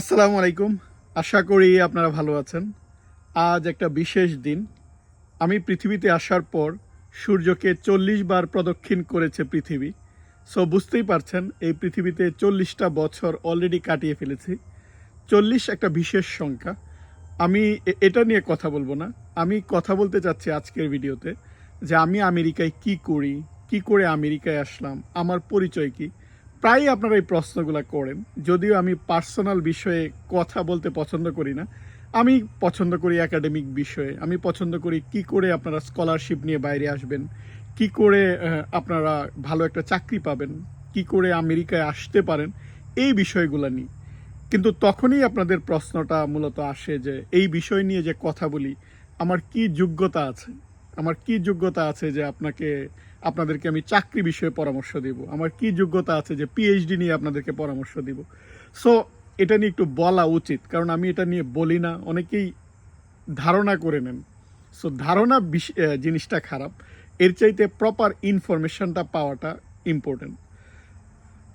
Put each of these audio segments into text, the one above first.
আসসালামু আলাইকুম। আশা করি আপনারা ভালো আছেন। আজ একটা বিশেষ দিন। আমি পৃথিবীতে আসার পর সূর্যকে চল্লিশ বার প্রদক্ষিণ করেছে পৃথিবী। সো বুঝতেই পারছেন, এই পৃথিবীতে চল্লিশটা বছর অলরেডি কাটিয়ে ফেলেছি। চল্লিশ একটা বিশেষ সংখ্যা। আমি এটা নিয়ে কথা বলব না। আমি কথা বলতে চাচ্ছি আজকের ভিডিওতে যে আমি আমেরিকায় কি করি, কি করে আমেরিকায় আসলাম, আমার পরিচয় কি? প্রায়ই আপনারা এই প্রশ্নগুলো করেন। যদিও আমি পার্সোনাল বিষয়ে কথা বলতে পছন্দ করি না। আমি পছন্দ করি একাডেমিক বিষয়ে। আমি পছন্দ করি কি করে আপনারা স্কলারশিপ নিয়ে বাইরে আসবেন। কি করে আপনারা ভালো একটা চাকরি পাবেন। কি করে আমেরিকায় আসতে পারেন। এই বিষয়গুলো নিয়ে। কিন্তু তখনই আপনাদের প্রশ্নটা মূলত আসে যে, এই বিষয় নিয়ে যে কথা বলি, আমার কি যোগ্যতা আছে? আমার কি যোগ্যতা আছে যে আপনাকে আপনাদেরকে আমি চাকরি বিষয়ে পরামর্শ দেব। আমার কি যোগ্যতা আছে যে পিএইচডি নিয়ে আপনাদেরকে পরামর্শ দিব। সো এটা নিয়ে একটু বলা উচিত, কারণ আমি এটা নিয়ে বলি না, অনেকেই ধারণা করে নেন। সো ধারণা জিনিসটা খারাপ। এর চাইতে প্রপার ইনফরমেশনটা পাওয়াটা ইম্পর্টেন্ট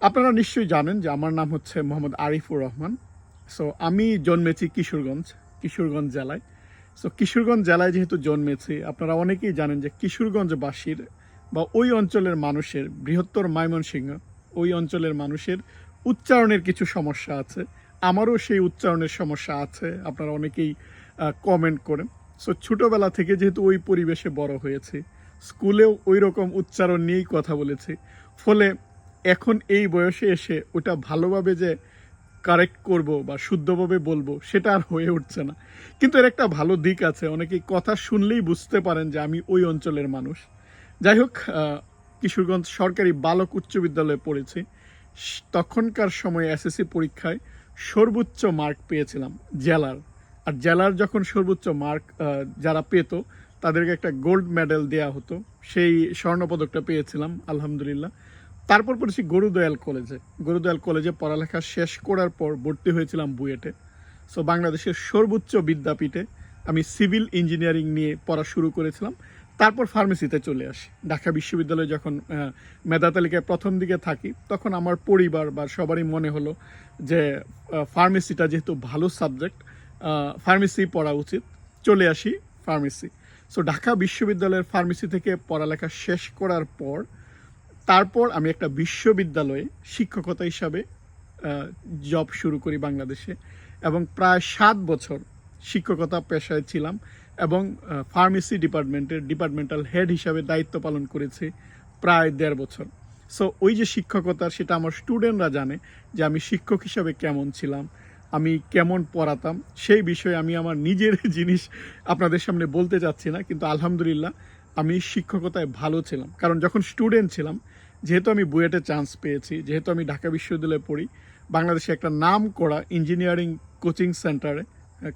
আপনারা নিশ্চয়ই জানেন যে আমার নাম হচ্ছে মোহাম্মদ আরিফুর রহমান। সো আমি জন্মেছি কিশোরগঞ্জ কিশোরগঞ্জ জেলায়। সো কিশোরগঞ্জ জেলায় যেহেতু জন্মেছি, আপনারা অনেকেই জানেন যে কিশোরগঞ্জবাসীর বা ওই অঞ্চলের মানুষের, বৃহত্তর ময়মনসিংহ, ওই অঞ্চলের মানুষের উচ্চারণের কিছু সমস্যা আছে। আমারও সেই উচ্চারণের সমস্যা আছে, আপনারা অনেকেই কমেন্ট করেন। সো ছোটোবেলা থেকে যেহেতু ওই পরিবেশে বড় হয়েছে, স্কুলেও ওই রকম উচ্চারণ নিয়েই কথা বলেছি। ফলে এখন এই বয়সে এসে ওটা ভালোভাবে যে কারেক্ট করব বা শুদ্ধভাবে বলব, সেটা আর হয়ে উঠছে না। কিন্তু এর একটা ভালো দিক আছে, অনেকেই কথা শুনলেই বুঝতে পারেন যে আমি ওই অঞ্চলের মানুষ। যাই হোক কিশোরগঞ্জ সরকারি বালক উচ্চ বিদ্যালয়ে পড়েছি। তখনকার সময়ে এসএসসি পরীক্ষায় সর্বোচ্চ মার্ক পেয়েছিলাম জেলার। আর জেলার যখন সর্বোচ্চ মার্ক যারা পেত, তাদেরকে একটা গোল্ড মেডেল দেয়া হতো। সেই স্বর্ণপদকটা পেয়েছিলাম, আলহামদুলিল্লাহ। তারপর পড়েছি গরুদয়াল কলেজে। গরুদয়াল কলেজে পড়ালেখা শেষ করার পর ভর্তি হয়েছিলাম বুয়েটে। সো বাংলাদেশের সর্বোচ্চ বিদ্যাপীঠে আমি সিভিল ইঞ্জিনিয়ারিং নিয়ে পড়া শুরু করেছিলাম। তারপর ফার্মেসিতে চলে আসি। ঢাকা বিশ্ববিদ্যালয়ে যখন মেধা তালিকায় প্রথম দিকে থাকি, তখন আমার পরিবার বা সবারই মনে হলো যে ফার্মেসিটা যেহেতু ভালো সাবজেক্ট ফার্মেসি পড়া উচিত। চলে আসি ফার্মেসি সো ঢাকা বিশ্ববিদ্যালয়ের ফার্মেসি থেকে পড়ালেখা শেষ করার পর, তারপর আমি একটা বিশ্ববিদ্যালয়ে শিক্ষকতা হিসাবে জব শুরু করি বাংলাদেশে। এবং প্রায় সাত বছর শিক্ষকতা পেশায় ছিলাম। এবং ফার্মেসি ডিপার্টমেন্টের ডিপার্টমেন্টাল হেড হিসাবে দায়িত্ব পালন করেছি প্রায় দেড় বছর। সো ওই যে শিক্ষকতা, সেটা আমার স্টুডেন্টরা জানে যে আমি শিক্ষক হিসাবে কেমন ছিলাম, আমি কেমন পড়াতাম, সেই বিষয়ে আমি আমার নিজের জিনিস আপনাদের সামনে বলতে চাচ্ছি না, কিন্তু আলহামদুলিল্লাহ আমি শিক্ষকতায় ভালো ছিলাম। কারণ যখন স্টুডেন্ট ছিলাম, যেহেতু আমি বুয়েটে চান্স পেয়েছি, যেহেতু আমি ঢাকা বিশ্ববিদ্যালয়ে পড়ি, বাংলাদেশে একটা নাম করা ইঞ্জিনিয়ারিং কোচিং সেন্টারে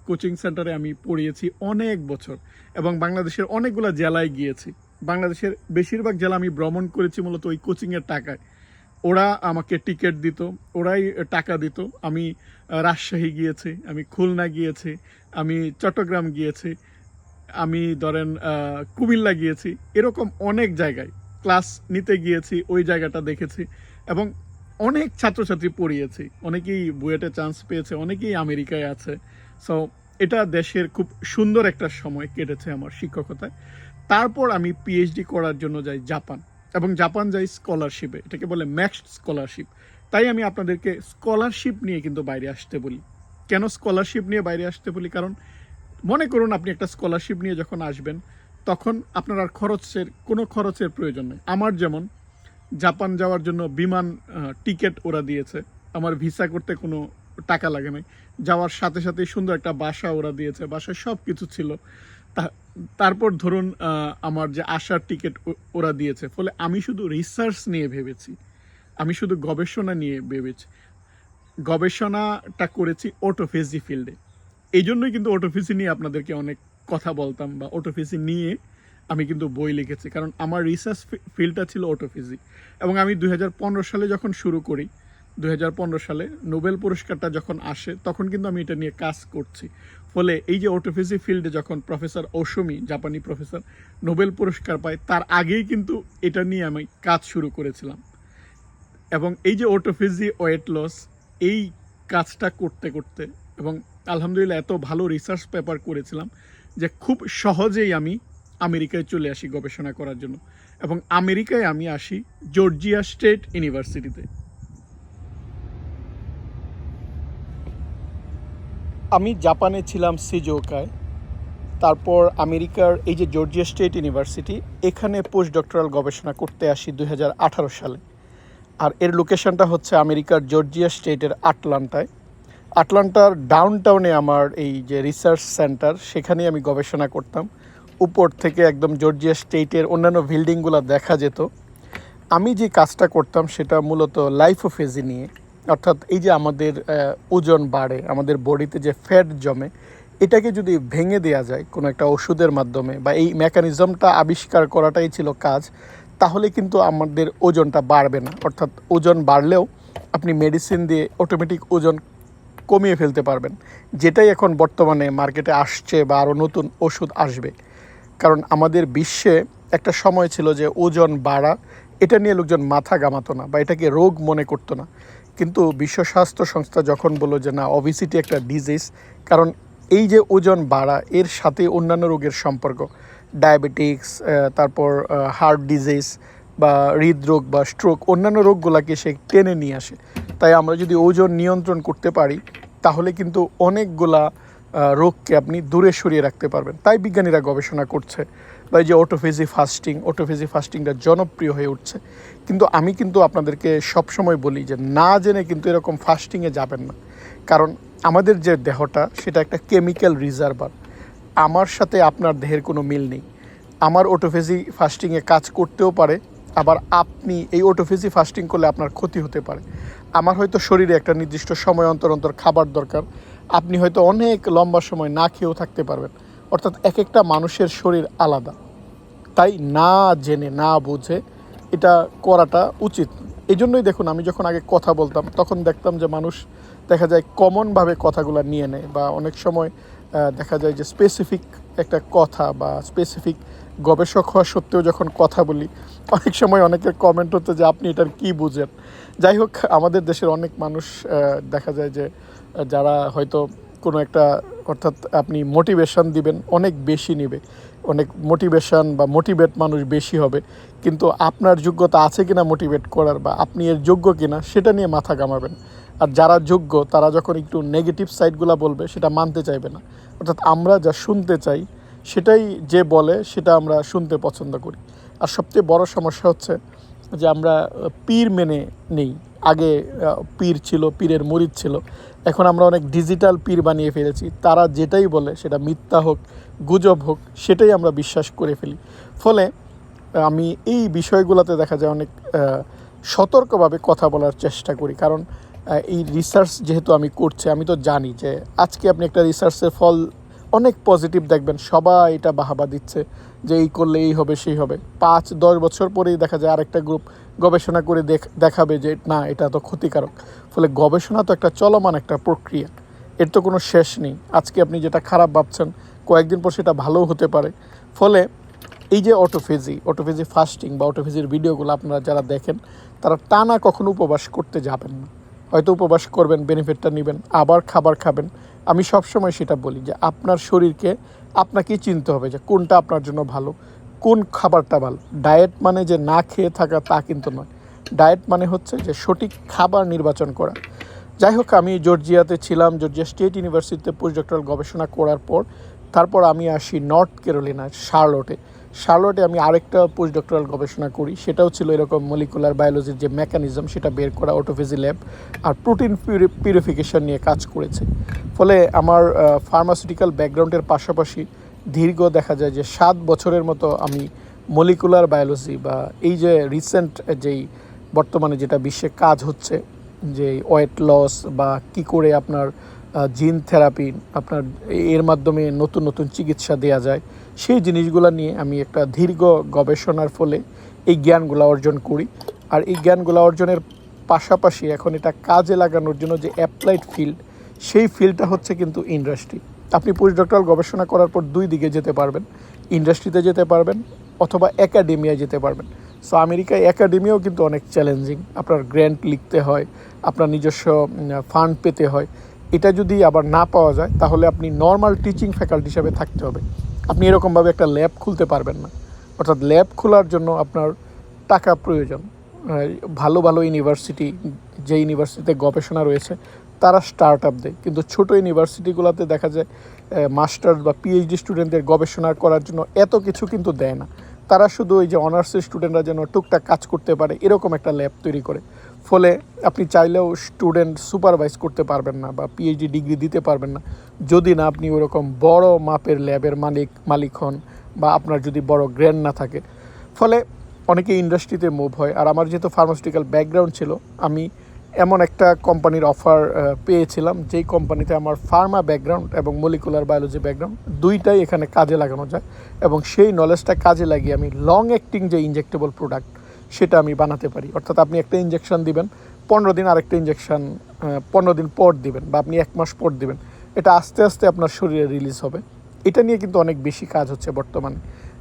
কোচিং সেন্টারে আমি পড়িয়েছি অনেক বছর এবং বাংলাদেশের অনেকগুলো জেলায় গিয়েছি। বাংলাদেশের বেশিরভাগ জেলা আমি ভ্রমণ করেছি মূলত ওই কোচিংয়ের টাকায়। ওরা আমাকে টিকিট দিত, ওরাই টাকা দিত। আমি রাজশাহী গিয়েছি, আমি খুলনা গিয়েছি, আমি চট্টগ্রাম গিয়েছি, আমি ধরেন কুমিল্লা গিয়েছি, এরকম অনেক জায়গায়। ক্লাস নিতে গিয়েছি, ওই জায়গাটা দেখেছি এবং অনেক ছাত্রছাত্রী পড়িয়েছি। অনেকেই বুয়েটে চান্স পেয়েছে, অনেকেই আমেরিকায় আছে। সো এটা দেশের খুব সুন্দর একটা সময় কেটেছে আমার শিক্ষকতায়। তারপর আমি পিএইচডি করার জন্য যাই জাপান এবং জাপান যাই স্কলারশিপে এটাকে বলে ম্যাক্সড স্কলারশিপ তাই আমি আপনাদেরকে স্কলারশিপ নিয়ে কিন্তু বাইরে আসতে বলি। কেন স্কলারশিপ নিয়ে বাইরে আসতে বলি? কারণ মনে করুন আপনি একটা স্কলারশিপ নিয়ে যখন আসবেন, তখন আপনার আর খরচের, কোনো খরচের প্রয়োজন নেই। আমার যেমন, জাপান যাওয়ার জন্য বিমান টিকিট ওরা দিয়েছে। আমার ভিসা করতে কোনো টাকা লাগে নাই। যাওয়ার সাথে সাথে সুন্দর একটা বাসা ওরা দিয়েছে, বাসায় সব কিছু ছিল তারপর ধরুন আমার যে আসার টিকিট ওরা দিয়েছে। ফলে আমি শুধু রিসার্চ নিয়ে ভেবেছি। আমি শুধু গবেষণা নিয়ে ভেবেছি। গবেষণাটা করেছি অটোফেজি ফিল্ডে এই জন্যই কিন্তু অটোফিসি নিয়ে আপনাদেরকে অনেক কথা বলতাম বা অটোফিসি নিয়ে আমি কিন্তু বই লিখেছি। কারণ আমার রিসার্চ ফিল্ডটা ছিল অটোফিজি এবং আমি দুই হাজার পনেরো সালে যখন শুরু করি দু হাজার পনেরো সালে নোবেল পুরস্কারটা যখন আসে, তখন কিন্তু আমি এটা নিয়ে কাজ করছি। ফলে এই যে অটোফিজি ফিল্ডে যখন প্রফেসর ওসমি জাপানি প্রফেসর, নোবেল পুরস্কার পায়, তার আগেই কিন্তু এটা নিয়ে আমি কাজ শুরু করেছিলাম। এবং এই যে অটোফিজি ওয়েট লস, এই কাজটা করতে করতে এবং আলহামদুলিল্লাহ এত ভালো রিসার্চ পেপার করেছিলাম যে খুব সহজেই আমি আমেরিকায় চলে আসি গবেষণা করার জন্য। এবং আমেরিকায় আমি আসি জর্জিয়া স্টেট ইউনিভার্সিটিতে। আমি জাপানে ছিলাম সিজোকায়। তারপর আমেরিকার এই যে জর্জিয়া স্টেট ইউনিভার্সিটি, এখানে পোস্ট ডক্টরাল গবেষণা করতে আসি দু হাজার আঠারো সালে। আর এর লোকেশনটা হচ্ছে আমেরিকার জর্জিয়া স্টেটের আটলান্টায়। আটলান্টার ডাউন টাউনে আমার এই যে রিসার্চ সেন্টার, সেখানেই আমি গবেষণা করতাম। উপর থেকে একদম জর্জিয়া স্টেটের অন্যান্য বিল্ডিংগুলো দেখা যেত। আমি যে কাজটা করতাম সেটা মূলত লাইফ অফেজি নিয়ে। অর্থাৎ এই যে আমাদের ওজন বাড়ে, আমাদের বডিতে যে ফ্যাট জমে, এটাকে যদি ভেঙে দেওয়া যায় কোনো একটা ওষুধের মাধ্যমে বা এই মেকানিজমটা আবিষ্কার করাটাই ছিল কাজ, তাহলে কিন্তু আমাদের ওজনটা বাড়বে না। অর্থাৎ ওজন বাড়লেও আপনি মেডিসিন দিয়ে অটোমেটিক ওজন কমিয়ে ফেলতে পারবেন। যেটাই এখন বর্তমানে মার্কেটে আসছে বা আরও নতুন ওষুধ আসবে। কারণ আমাদের বিশ্বে একটা সময় ছিল যে ওজন বাড়া এটা নিয়ে লোকজন মাথা গামাতো না বা এটাকে রোগ মনে করতো না। কিন্তু বিশ্ব স্বাস্থ্য সংস্থা যখন বলল যে না অবিসিটি একটা ডিজিজ কারণ এই যে ওজন বাড়া, এর সাথে অন্যান্য রোগের সম্পর্ক ডায়াবেটিক্স তারপর হার্ট ডিজিজ বা হৃদরোগ বা স্ট্রোক অন্যান্য রোগগুলোকে সে টেনে নিয়ে আসে। তাই আমরা যদি ওজন নিয়ন্ত্রণ করতে পারি, তাহলে কিন্তু অনেকগুলা রোগকে আপনি দূরে সরিয়ে রাখতে পারবেন। তাই বিজ্ঞানীরা গবেষণা করছে বা এই যে অটোফেজি ফাস্টিং অটোফেজি ফাস্টিংটা জনপ্রিয় হয়ে উঠছে। কিন্তু আমি কিন্তু আপনাদেরকে সবসময় বলি যে, না জেনে কিন্তু এরকম ফাস্টিংয়ে যাবেন না। কারণ আমাদের যে দেহটা, সেটা একটা কেমিক্যাল রিজার্ভার আমার সাথে আপনার দেহের কোনো মিল নেই। আমার অটোফেজি ফাস্টিংয়ে কাজ করতেও পারে, আবার আপনি এই অটোফেজি ফাস্টিং করলে আপনার ক্ষতি হতে পারে। আমার হয়তো শরীরে একটা নির্দিষ্ট সময় অন্তর অন্তর খাবার দরকার। আপনি হয়তো অনেক লম্বা সময় না খেয়েও থাকতে পারবেন। অর্থাৎ এক একটা মানুষের শরীর আলাদা। তাই না জেনে, না বুঝে এটা করাটা উচিত। এই জন্যই দেখুন, আমি যখন আগে কথা বলতাম, তখন দেখতাম যে মানুষ দেখা যায় কমনভাবে কথাগুলো নিয়ে নেয় বা অনেক সময় দেখা যায় যে স্পেসিফিক একটা কথা বা স্পেসিফিক গবেষক হওয়া সত্ত্বেও যখন কথা বলি, অনেক সময় অনেকের কমেন্ট হতো যে আপনি এটার কি বুঝেন? যাই হোক, আমাদের দেশের অনেক মানুষ দেখা যায় যে যারা হয়তো কোনো একটা অর্থাৎ আপনি মোটিভেশন দিবেন, অনেক বেশি নেবে। অনেক মোটিভেশন বা মোটিভেট মানুষ বেশি হবে। কিন্তু আপনার যোগ্যতা আছে কিনা মোটিভেট করার বা আপনি এর যোগ্য কিনা, সেটা নিয়ে মাথা ঘামাবেন। আর যারা যোগ্য, তারা যখন একটু নেগেটিভ সাইডগুলো বলবে, সেটা মানতে চাইবে না। অর্থাৎ আমরা যা শুনতে চাই, সেটাই যে বলে, সেটা আমরা শুনতে পছন্দ করি। আর সবচেয়ে বড় সমস্যা হচ্ছে যে আমরা পীর মেনে নেই। আগে পীর ছিল, পীরের মুরিদ ছিল। এখন আমরা অনেক ডিজিটাল পীর বানিয়ে ফেলেছি। তারা যেটাই বলে, সেটা মিথ্যা হোক, গুজব হোক, সেটাই আমরা বিশ্বাস করে ফেলি। ফলে, আমি এই বিষয়গুলোতে দেখা যায় অনেক সতর্কভাবে কথা বলার চেষ্টা করি। কারণ এই রিসার্চ যেহেতু আমি করছি, আমি তো জানি যে আজকে আপনি একটা রিসার্চের ফল অনেক পজিটিভ দেখবেন। সবাই এটা বাহাবা দিচ্ছে যে এই করলে এই হবে, সেই হবে। পাঁচ, দশ বছর পরেই দেখা যায় আরেকটা গ্রুপ গবেষণা করে দেখ, দেখাবে যে না, এটা তো ক্ষতিকারক। ফলে গবেষণা তো একটা চলমান একটা প্রক্রিয়া। এর তো কোনো শেষ নেই। আজকে আপনি যেটা খারাপ ভাবছেন, কয়েকদিন পর সেটা ভালোও হতে পারে। ফলে এই যে অটোফেজি অটোফেজি ফাস্টিং বা অটোফেজির ভিডিওগুলো আপনারা যারা দেখেন, তারা টানা কখনো উপবাস করতে যাবেন না। হয়তো উপবাস করবেন বেনিফিটটা নেবেন, আবার খাবার খাবেন। আমি সবসময় সেটা বলি যে আপনার শরীরকে আপনাকেই চিনতে হবে যে কোনটা আপনার জন্য ভালো। কোন খাবারটা ভালো? ডায়েট মানে যে না খেয়ে থাকা তা কিন্তু নয়। ডায়েট মানে হচ্ছে যে সঠিক খাবার নির্বাচন করা। যাই হোক, আমি জর্জিয়াতে ছিলাম, জর্জিয়া স্টেট ইউনিভার্সিটিতে পোস্ট ডক্টরাল গবেষণা করার পর, তারপর আমি আসি নর্থ ক্যারোলিনার, শার্লটে। শার্লটে আমি আরেকটা পোস্ট ডক্টরাল গবেষণা করি, সেটাও ছিল এরকম মলিকুলার বায়োলজির যে মেকানিজম সেটা বের করা অটোফেজি ল্যাব আর প্রোটিন পিউরিফিকেশন নিয়ে কাজ করেছে। ফলে আমার ফার্মাসিউটিক্যাল ব্যাকগ্রাউন্ডের পাশাপাশি দীর্ঘ দেখা যায় যে সাত বছরের মতো আমি মলিকুলার বায়োলজি বা এই যে রিসেন্ট যেই বর্তমানে যেটা বিশ্বে কাজ হচ্ছে, যে ওয়েট লস বা কি করে আপনার জিন থেরাপি আপনার এর মাধ্যমে নতুন নতুন চিকিৎসা দেওয়া যায়, সেই জিনিসগুলো নিয়ে আমি একটা দীর্ঘ গবেষণার ফলে এই জ্ঞানগুলো অর্জন করি। আর এই জ্ঞানগুলো অর্জনের পাশাপাশি এখন এটা কাজে লাগানোর জন্য যে অ্যাপ্লাইড ফিল্ড সেই ফিল্ডটা হচ্ছে কিন্তু ইন্ডাস্ট্রি আপনি পোস্ট ডক্টরাল গবেষণা করার পর দুই দিকে যেতে পারবেন। ইন্ডাস্ট্রিতে যেতে পারবেন অথবা একাডেমিয়ায় যেতে পারবেন। সো আমেরিকায় একাডেমিও কিন্তু অনেক চ্যালেঞ্জিং আপনার গ্র্যান্ট লিখতে হয়, আপনার নিজস্ব ফান্ড পেতে হয়। এটা যদি আবার না পাওয়া যায়, তাহলে আপনি নর্মাল টিচিং ফ্যাকাল্টি হিসাবে থাকতে হবে। আপনি এরকমভাবে একটা ল্যাব খুলতে পারবেন না। অর্থাৎ ল্যাব খোলার জন্য আপনার টাকা প্রয়োজন। ভালো ভালো ইউনিভার্সিটি যে ইউনিভার্সিটিতে গবেষণা রয়েছে তারা স্টার্ট আপ দেয়। কিন্তু ছোটো ইউনিভার্সিটিগুলোতে দেখা যায় মাস্টার্স বা পিএইচডি স্টুডেন্টদের গবেষণা করার জন্য এত কিছু কিন্তু দেয় না। তারা শুধু ওই যে অনার্সের স্টুডেন্টরা যেন টুকটাক কাজ করতে পারে, এরকম একটা ল্যাব তৈরি করে। ফলে আপনি চাইলেও স্টুডেন্ট সুপারভাইজ করতে পারবেন না বা পিএইচডি ডিগ্রি দিতে পারবেন না। যদি না আপনি ওরকম বড় মাপের ল্যাবের মালিক মালিক হন বা আপনার যদি বড় গ্র্যান্ড না থাকে। ফলে অনেকে ইন্ডাস্ট্রিতে মুভ হয়। আর আমার যেহেতু ফার্মাসিউটিক্যাল ব্যাকগ্রাউন্ড ছিল, আমি এমন একটা কোম্পানির অফার পেয়েছিলাম, যেই কোম্পানিতে আমার ফার্মা ব্যাকগ্রাউন্ড এবং মলিকুলার বায়োলজি ব্যাকগ্রাউন্ড দুইটাই এখানে কাজে লাগানো যায় এবং সেই নলেজটা কাজে লাগিয়ে আমি লং অ্যাক্টিং যে ইনজেক্টেবল প্রোডাক্ট সেটা আমি বানাতে পারি। অর্থাৎ আপনি একটা ইঞ্জেকশন দিবেন, পনেরো দিন আরেকটা ইঞ্জেকশন পনেরো দিন পর দিবেন বা আপনি এক মাস পর দিবেন, এটা আস্তে আস্তে আপনার শরীরে রিলিজ হবে। এটা নিয়ে কিন্তু অনেক বেশি কাজ হচ্ছে বর্তমানে,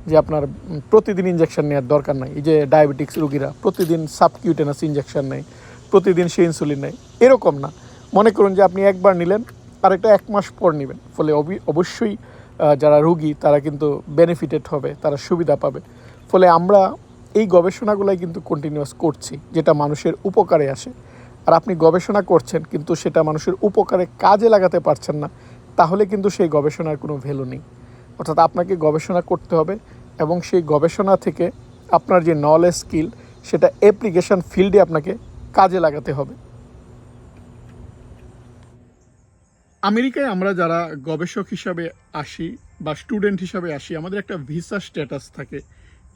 যে আপনার প্রতিদিন ইঞ্জেকশন নেওয়ার দরকার নাই। এই যে ডায়াবেটিক্স রুগীরা প্রতিদিন সাবকিউটেনাস ইঞ্জেকশন নেয় প্রতিদিন সে ইনসুলিন নেয়। এরকম না। মনে করুন যে আপনি একবার নিলেন আর এটা এক মাস পর নেবেন। ফলে অবি- অবশ্যই যারা রুগী, তারা কিন্তু বেনিফিটেড হবে, তারা সুবিধা পাবে ফলে আমরা এই গবেষণাগুলাই কিন্তু কন্টিনিউয়াস করছি, যেটা মানুষের উপকারে আসে। আর আপনি গবেষণা করছেন, কিন্তু সেটা মানুষের উপকারে কাজে লাগাতে পারছেন না, তাহলে কিন্তু সেই গবেষণার কোনো ভ্যালু নেই। অর্থাৎ আপনাকে গবেষণা করতে হবে এবং সেই গবেষণা থেকে আপনার যে নলেজ স্কিল সেটা অ্যাপ্লিকেশন ফিল্ডে আপনাকে কাজে লাগাতে হবে। আমেরিকায় আমরা যারা গবেষক হিসাবে আসি বা স্টুডেন্ট হিসাবে আসি, আমাদের একটা ভিসা স্ট্যাটাস থাকে।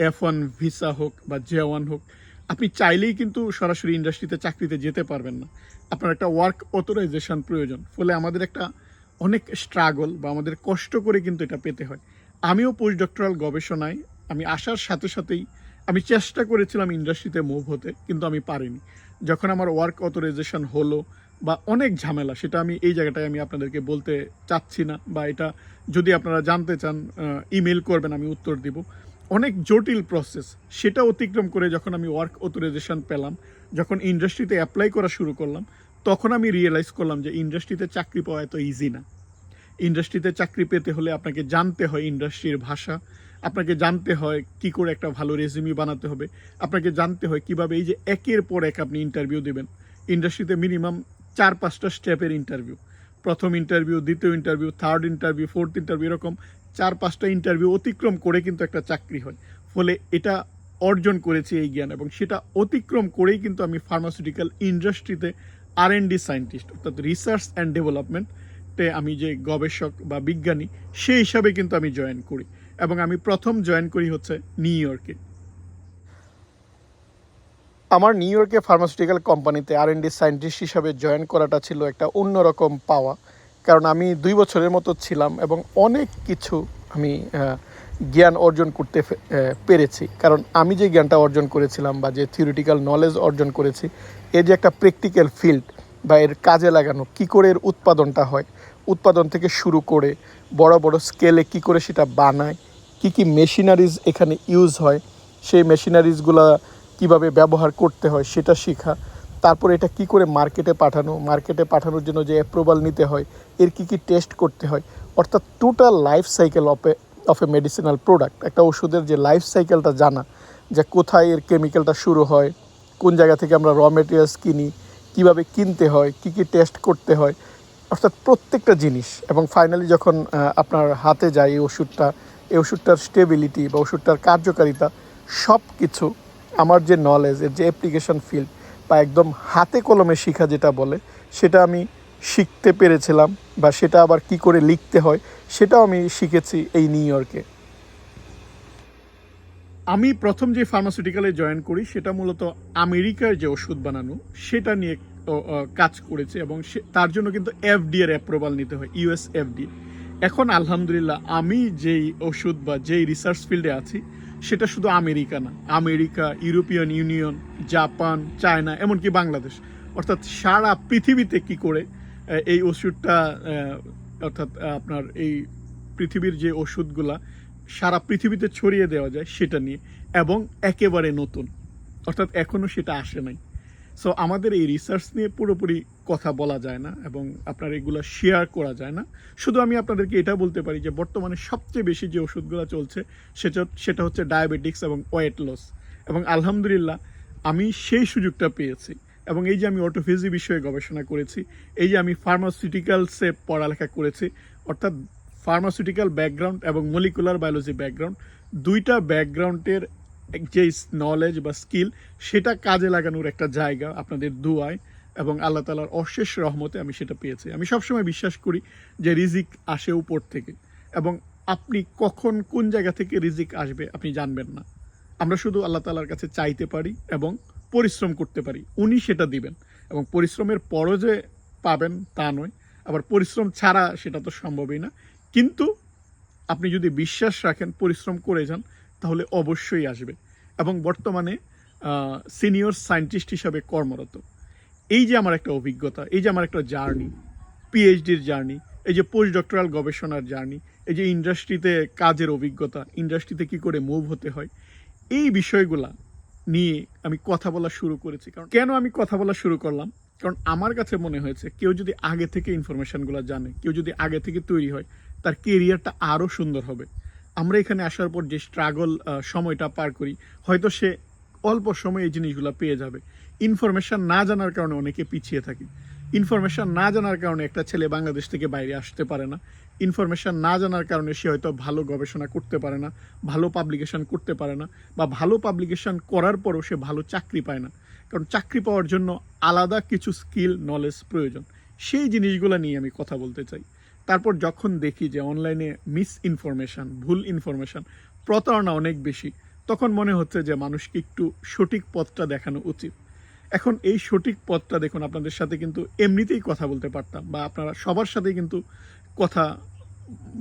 এফ ওয়ান ভিসা হোক বা জে ওয়ান হোক, আপনি চাইলেই কিন্তু সরাসরি ইন্ডাস্ট্রিতে, চাকরিতে যেতে পারবেন না। আপনার একটা ওয়ার্ক অথরাইজেশন প্রয়োজন, ফলে আমাদের একটা অনেক স্ট্রাগল বা আমাদের কষ্ট করে কিন্তু এটা পেতে হয়। আমিও পোস্ট ডক্টরাল গবেষণায়, আমি আসার সাথে সাথেই আমি চেষ্টা করেছিলাম ইন্ডাস্ট্রিতে মুভ হতে, কিন্তু আমি পারিনি। যখন আমার ওয়ার্ক অথরাইজেশন হলো বা অনেক ঝামেলা, সেটা আমি এই জায়গাটায় আমি আপনাদেরকে বলতে চাচ্ছি না বা এটা যদি আপনারা জানতে চান ইমেল করবেন, আমি উত্তর দিব। অনেক জটিল প্রসেস সেটা অতিক্রম করে যখন আমি ওয়ার্ক অথরাইজেশন পেলাম, যখন ইন্ডাস্ট্রিতে অ্যাপ্লাই করা শুরু করলাম, তখন আমি রিয়েলাইজ করলাম যে ইন্ডাস্ট্রিতে চাকরি পাওয়া এত ইজি না। ইন্ডাস্ট্রিতে চাকরি পেতে হলে আপনাকে জানতে হয় ইন্ডাস্ট্রির ভাষা আপনাকে জানতে হয় কি করে একটা ভালো রেজিউমি বানাতে হবে। আপনাকে জানতে হয় কীভাবে এই যে একের পর এক আপনি ইন্টারভিউ দেবেন। ইন্ডাস্ট্রিতে মিনিমাম চার, পাঁচটা স্টেপের ইন্টারভিউ প্রথম ইন্টারভিউ দ্বিতীয় interview third interview fourth interview এরকম চার, পাঁচটা ইন্টারভিউ অতিক্রম করে কিন্তু একটা চাকরি হয়। ফলে এটা অর্জন করেছি এই জ্ঞান এবং সেটা অতিক্রম করেই কিন্তু আমি ফার্মাসিউটিক্যাল ইন্ডাস্ট্রিতে আর ডি সায়েন্টিস্ট অর্থাৎ রিসার্চ অ্যান্ড ডেভেলপমেন্টে আমি যে গবেষক বা বিজ্ঞানী, সেই হিসাবে কিন্তু আমি জয়েন করি। এবং আমি প্রথম জয়েন করি হচ্ছে নিউ ইয়র্কে। আমার নিউ ইয়র্কে ফার্মাসিউটিক্যাল কোম্পানিতে আর ডি সায়েন্টিস্ট হিসাবে জয়েন করাটা ছিল একটা অন্যরকম পাওয়া। কারণ আমি দুই বছরের মতো ছিলাম এবং অনেক কিছু আমি জ্ঞান অর্জন করতে পেরেছি। কারণ আমি যে জ্ঞানটা অর্জন করেছিলাম বা যে থিওরিটিক্যাল নলেজ অর্জন করেছি, এর যে একটা প্র্যাকটিক্যাল ফিল্ড বা এর কাজে লাগানো, কি করে এর উৎপাদনটা হয় উৎপাদন থেকে শুরু করে বড় বড় স্কেলে কি করে সেটা বানায়, কি কি মেশিনারিজ এখানে ইউজ হয়, সেই মেশিনারিজগুলো কীভাবে ব্যবহার করতে হয় সেটা শেখা, তারপর এটা কি করে মার্কেটে পাঠানো মার্কেটে পাঠানোর জন্য যে অ্যাপ্রুভাল নিতে হয়, এর কি কি টেস্ট করতে হয়, অর্থাৎ total life cycle of a of a medicinal product একটা ওষুধের যে লাইফ সাইকেলটা জানা, যে কোথায় এর কেমিক্যালটা শুরু হয়, কোন জায়গা থেকে আমরা র মেটেরিয়ালস কিনি, কীভাবে কিনতে হয়, কি কি টেস্ট করতে হয় অর্থাৎ প্রত্যেকটা জিনিস, এবং ফাইনালি যখন আপনার হাতে যায় এই ওষুধটা, এই ওষুধটার স্টেবিলিটি বা ওষুধটার কার্যকারিতা সব কিছু আমার যে নলেজ এর যে অ্যাপ্লিকেশন ফিল্ড বা একদম হাতে কলমে শেখা যেটা বলে, সেটা আমি শিখতে পেরেছিলাম বা সেটা আবার কি করে লিখতে হয়, সেটাও আমি শিখেছি এই নিউ ইয়র্কে আমি প্রথম যে ফার্মাসিউটিক্যালে জয়েন করি, সেটা মূলত আমেরিকার যে ওষুধ বানানো, সেটা নিয়ে কাজ করেছে এবং তার জন্য কিন্তু এফডি এর অ্যাপ্রুভাল নিতে হয় ইউএস এফডি এখন আলহামদুলিল্লাহ আমি যেই ওষুধ বা যেই রিসার্চ ফিল্ডে আছি, সেটা শুধু আমেরিকা না, America European Union Japan China এমনকি বাংলাদেশ অর্থাৎ সারা পৃথিবীতে কি করে এই ওষুধটা অর্থাৎ আপনার এই পৃথিবীর যে ওষুধগুলা, সারা পৃথিবীতে ছড়িয়ে দেওয়া যায় সেটা নিয়ে, এবং একেবারে নতুন। অর্থাৎ এখনও সেটা আসে নাই। সো আমাদের এই রিসার্চ নিয়ে পুরোপুরি কথা বলা যায় না এবং আপনার এগুলো শেয়ার করা যায় না। শুধু আমি আপনাদেরকে এটা বলতে পারি যে, বর্তমানে সবচেয়ে বেশি যে ওষুধগুলো চলছে, সেটা সেটা হচ্ছে ডায়াবেটিক্স এবং ওয়েট লস এবং আলহামদুলিল্লাহ, আমি সেই সুযোগটা পেয়েছি। এবং এই যে আমি অটোফিজি বিষয়ে গবেষণা করেছি, এই যে আমি ফার্মাসিউটিক্যালসে পড়ালেখা করেছি, অর্থাৎ ফার্মাসিউটিক্যাল ব্যাকগ্রাউন্ড এবং মলিকুলার বায়োলজি ব্যাকগ্রাউন্ড দুইটা ব্যাকগ্রাউন্ডের যে নলেজ বা স্কিল সেটা কাজে লাগানোর একটা জায়গা আপনাদের দুয়ায় এবং আল্লাহ তালার অশেষ রহমতে আমি সেটা পেয়েছি। আমি সবসময় বিশ্বাস করি যে রিজিক আসে উপর থেকে এবং আপনি কখন কোন জায়গা থেকে রিজিক আসবে আপনি জানবেন না। আমরা শুধু আল্লাহ তালার কাছে চাইতে পারি এবং পরিশ্রম করতে পারি। উনি সেটা দিবেন এবং পরিশ্রমের পরও যে পাবেন তা নয়, আবার পরিশ্রম ছাড়া সেটা তো সম্ভবই না। কিন্তু আপনি যদি বিশ্বাস রাখেন, পরিশ্রম করে যান তাহলে অবশ্যই আসবে। এবং বর্তমানে সিনিয়র সায়েন্টিস্ট হিসাবে কর্মরত। এই যে আমার একটা অভিজ্ঞতা, এই যে আমার একটা জার্নি, পিএইচডির জার্নি, এই যে পোস্ট ডক্টরাল গবেষণার জার্নি, এই যে ইন্ডাস্ট্রিতে কাজের অভিজ্ঞতা, ইন্ডাস্ট্রিতে কি করে মুভ হতে হয়, এই বিষয়গুলা নিয়ে আমি কথা বলা শুরু করেছি। কারণ কেন আমি কথা বলা শুরু করলাম? কারণ আমার কাছে মনে হয়েছে, কেউ যদি আগে থেকে ইনফরমেশনগুলো জানে, কেউ যদি আগে থেকে তৈরি হয়, তার কেরিয়ারটা আরও সুন্দর হবে। আমরা এখানে আসার পর যে স্ট্রাগল সময়টা পার করি, হয়তো সে অল্প সময়ে এই জিনিসগুলো পেয়ে যাবে। ইনফরমেশন না জানার কারণে অনেকে পিছিয়ে থাকে। ইনফরমেশন না জানার কারণে একটা ছেলে বাংলাদেশ থেকে বাইরে আসতে পারে না। ইনফরমেশন না জানার কারণে সে হয়তো ভালো গবেষণা করতে পারে না, ভালো পাবলিকেশান করতে পারে না, বা ভালো পাবলিকেশন করার পরও সে ভালো চাকরি পায় না। কারণ চাকরি পাওয়ার জন্য আলাদা কিছু স্কিল নলেজ প্রয়োজন। সেই জিনিসগুলো নিয়ে আমি কথা বলতে চাই। তারপর যখন দেখি যে অনলাইনে মিস ইনফরমেশান ভুল ইনফরমেশান প্রতারণা অনেক বেশি, তখন মনে হচ্ছে যে মানুষকে একটু সঠিক পথটা দেখানো উচিত। এখন এই সঠিক পথটা দেখুন, আপনাদের সাথে কিন্তু এমনিতেই কথা বলতে পারতাম বা আপনারা সবার সাথে কিন্তু কথা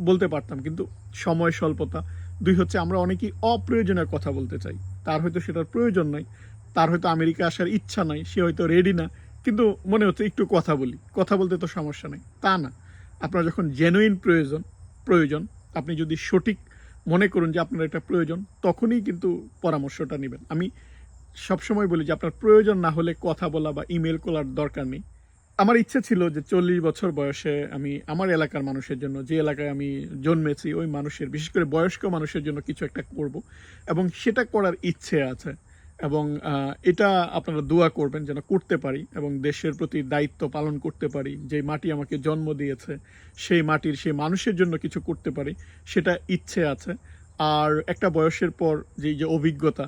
বলতে পারতাম, কিন্তু সময়, স্বল্পতা, দুই হচ্ছে আমরা অনেকেই অপ্রয়োজনীয় কথা বলতে চাই। তার হয়তো সেটার প্রয়োজন নাই, তার হয়তো আমেরিকা আসার ইচ্ছা নাই, সে হয়তো রেডি না, কিন্তু মনে হচ্ছে একটু কথা বলি। কথা বলতে তো সমস্যা নেই, তা না। আপনার যখন জেনুইন প্রয়োজন প্রয়োজন, আপনি যদি সঠিক মনে করুন যে আপনার এটা প্রয়োজন, তখনই কিন্তু পরামর্শটা নেবেন। আমি সবসময় বলি যে আপনার প্রয়োজন না হলে কথা বলা বা ইমেল করার দরকার নেই। আমার ইচ্ছে ছিল যে চল্লিশ বছর বয়সে আমি আমার এলাকার মানুষের জন্য, যে এলাকায় আমি জন্মেছি, ওই মানুষের, বিশেষ করে বয়স্ক মানুষের জন্য কিছু একটা করব এবং সেটা করার ইচ্ছে আছে। এবং এটা আপনারা দোয়া করবেন যেন করতে পারি এবং দেশের প্রতি দায়িত্ব পালন করতে পারি। যে মাটি আমাকে জন্ম দিয়েছে, সেই মাটির, সেই মানুষের জন্য কিছু করতে পারি, সেটা ইচ্ছে আছে। আর একটা বয়সের পর যে যে অভিজ্ঞতা,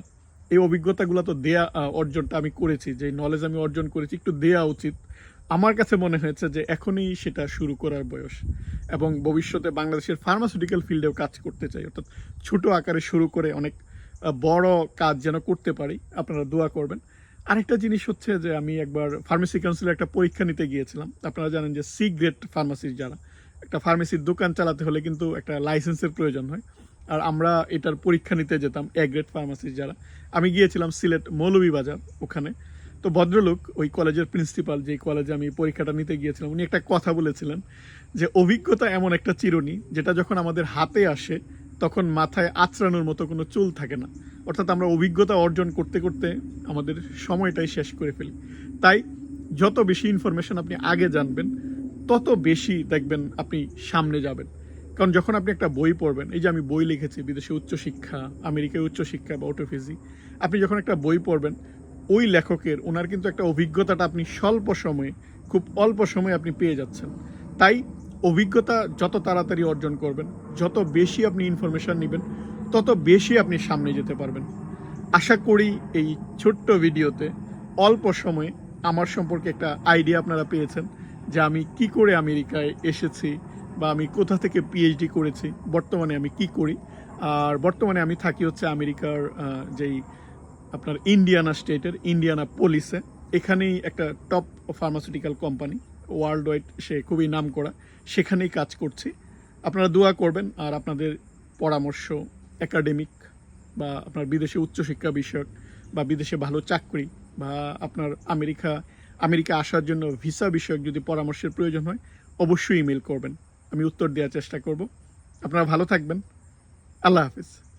এই অভিজ্ঞতাগুলো তো দেয়া অর্জনটা আমি করেছি। যে নলেজ আমি অর্জন করেছি, একটু দেয়া উচিত। আমার কাছে মনে হয়েছে যে, এখনই সেটা শুরু করার বয়স এবং ভবিষ্যতে বাংলাদেশের ফার্মাসিউটিক্যাল ফিল্ডেও কাজ করতে চাই। অর্থাৎ ছোট আকারে শুরু করে অনেক বড় কাজ যেন করতে পারি, আপনারা দোয়া করবেন। আরেকটা জিনিস হচ্ছে যে, আমি একবার ফার্মেসি কাউন্সিলের একটা পরীক্ষা নিতে গিয়েছিলাম। আপনারা জানেন যে সি গ্রেড ফার্মাসির যারা, একটা ফার্মেসির দোকান চালাতে হলে কিন্তু একটা লাইসেন্সের প্রয়োজন হয়। আর আমরা এটার পরীক্ষা নিতে যেতাম এ গ্রেড ফার্মাসির যারা। আমি গিয়েছিলাম সিলেট মৌলভীবাজার ওখানে। তো ভদ্রলোক, ওই কলেজের প্রিন্সিপাল যে কলেজে আমি পরীক্ষাটা নিতে গিয়েছিলাম, উনি একটা কথা বলেছিলেন যে, অভিজ্ঞতা এমন একটা চিরুনি, যেটা যখন আমাদের হাতে আসে তখন মাথায় আঁচড়ানোর মতো কোনো চুল থাকে না। অর্থাৎ আমরা অভিজ্ঞতা অর্জন করতে করতে আমাদের সময়টাই শেষ করে ফেলি। তাই যত বেশি ইনফরমেশন আপনি আগে জানবেন, তত বেশি দেখবেন আপনি সামনে যাবেন। কারণ যখন আপনি একটা বই পড়বেন, এই যে আমি বই লিখেছি, বিদেশে উচ্চশিক্ষা, আমেরিকায় উচ্চশিক্ষা বা অটোফিজি আপনি যখন একটা বই পড়বেন, ওই লেখকের, ওনার কিন্তু একটা অভিজ্ঞতাটা আপনি স্বল্প সময়ে, খুব অল্প সময়ে আপনি পেয়ে যাচ্ছেন। তাই অভিজ্ঞতা যত তাড়াতাড়ি অর্জন করবেন, যত বেশি আপনি ইনফরমেশন নেবেন, তত বেশি আপনি সামনে যেতে পারবেন। আশা করি এই ছোট্ট ভিডিওতে অল্প সময়ে আমার সম্পর্কে একটা আইডিয়া আপনারা পেয়েছেন যে আমি কি করে আমেরিকায় এসেছি বা আমি কোথা থেকে পিএইচডি করেছি, বর্তমানে আমি কি করি। আর বর্তমানে আমি থাকি হচ্ছে আমেরিকার যেই আপনার ইন্ডিয়ানা স্টেটের ইন্ডিয়ানা পুলিশে এখানেই একটা top pharmaceutical company worldwide সে খুবই নাম করা সেখানেই কাজ করছি। আপনারা দোয়া করবেন আর আপনাদের পরামর্শ একাডেমিক বা আপনার বিদেশে উচ্চশিক্ষা বিষয়ক বা বিদেশে ভালো চাকরি বা আপনার আমেরিকা আমেরিকা আসার জন্য ভিসা বিষয়ক যদি পরামর্শের প্রয়োজন হয়, অবশ্যই ইমেল করবেন। আমি উত্তর দেওয়ার চেষ্টা করব। আপনারা ভালো থাকবেন। আল্লাহ হাফিজ।